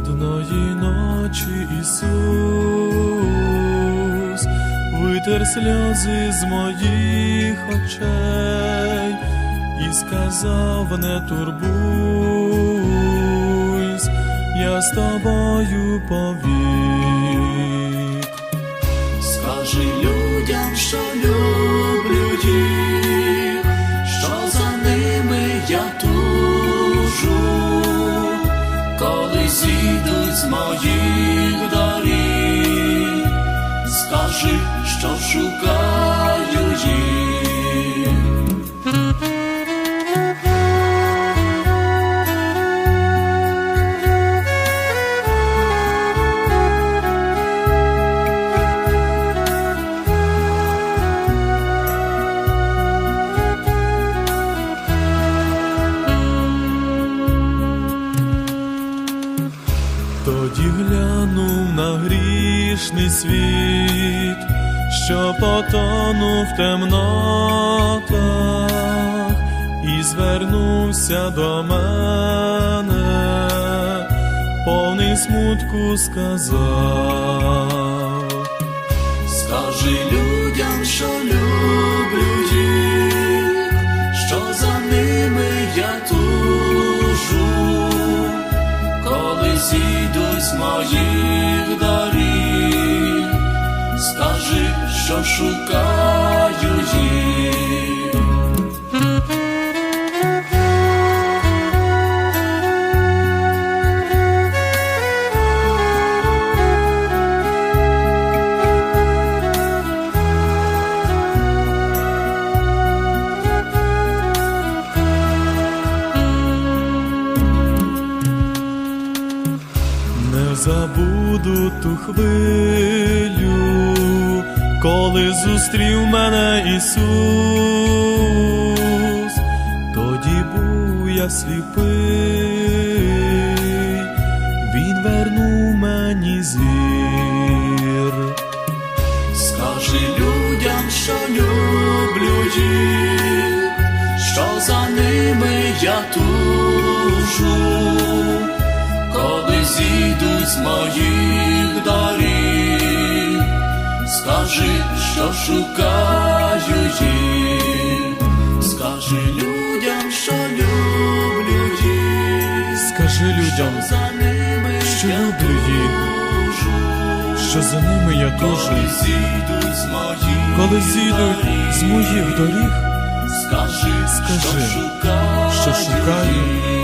одної ночі Ісус, витер сльози з моїх очей і сказав, не турбуйсь, я з тобою повір. Зійдуть з моїх доріг, скажи, що шукаю глянув на грішний світ, що потонув в темнотах, і звернувся до мене, повний смутку сказав. З доріг, скажи, що шукаю забуду ту хвилю, коли зустрів мене Ісус, тоді був я сліпий, Він вернув мені зір. Скажи людям, що люблю їх, що за ними я тужу, зійдуть з моїх доріг, скажи, що шукаю їх, скажи людям, що люблю їх, Скажи людям, за ними що я люблю їх, що за ними я дуже, зійдуть з моїх коли зійдуть з моїх доріг, Скажи, Скажи, що шукаю, що.